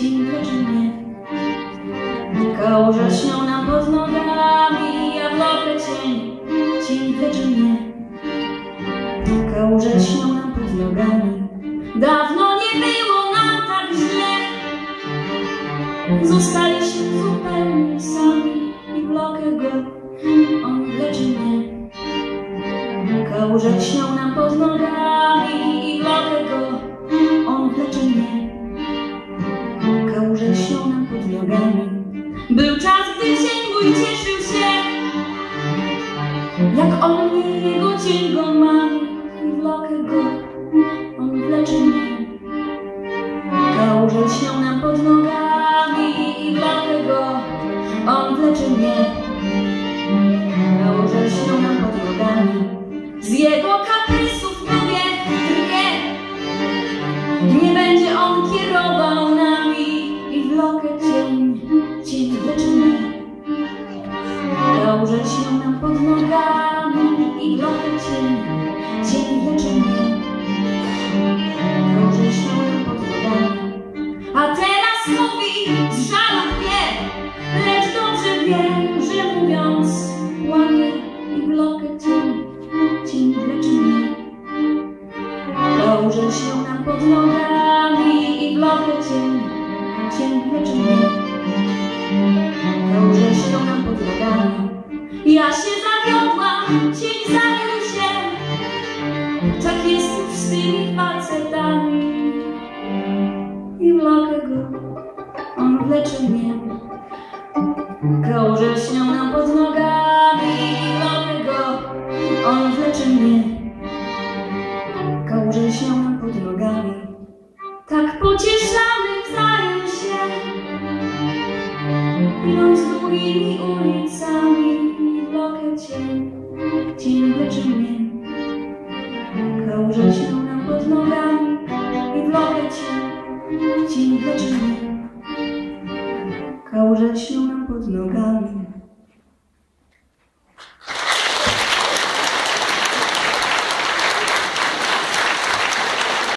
ci, lecz nie. Nika nam pod nogami, a w lokę cień, cień, lecz nie. Nika nam pod nogami, dawno nie było nam tak źle. Zostaliśmy zupełnie sami i w lokę go, on lecz nie. Nika nam pod nogami i w lokę Śnią nam pod nogami. Był czas, gdy cień mój cieszył się, jak on jego cień go mami i wlokę go, on wleczy mnie. Śnią nam pod nogami i wlokę go, on wleczy mnie. Śnią nam pod nogami, z jego kaprysów mówię drwie. Nie będzie on kierował Śnią nam pod nogami i wlokę cień, cień. Kałuże śnią nam pod nogami. A teraz mówi z żalu wie, lecz dobrze wiem, że mówiąc łamie i wlokę cień, cień. Kałuże śnią nam pod nogami i wlokę cień, cień wleczy Ja się zawiodłam, cień zawiódł się. Tak jest już z tymi facetami. I wlokę go, on wleczy mnie. Kałuże śnią nam pod nogami i go, on wleczy mnie. Kałuże śnią nam pod nogami. Tak pocieszamy wzajem się. Idąc długimi ulicami i wlokę cień, cień wleczy mnie. Kałuże śnią nam pod nogami i wlokę cień, cień wleczy mnie. Kałuże śnią nam pod nogami.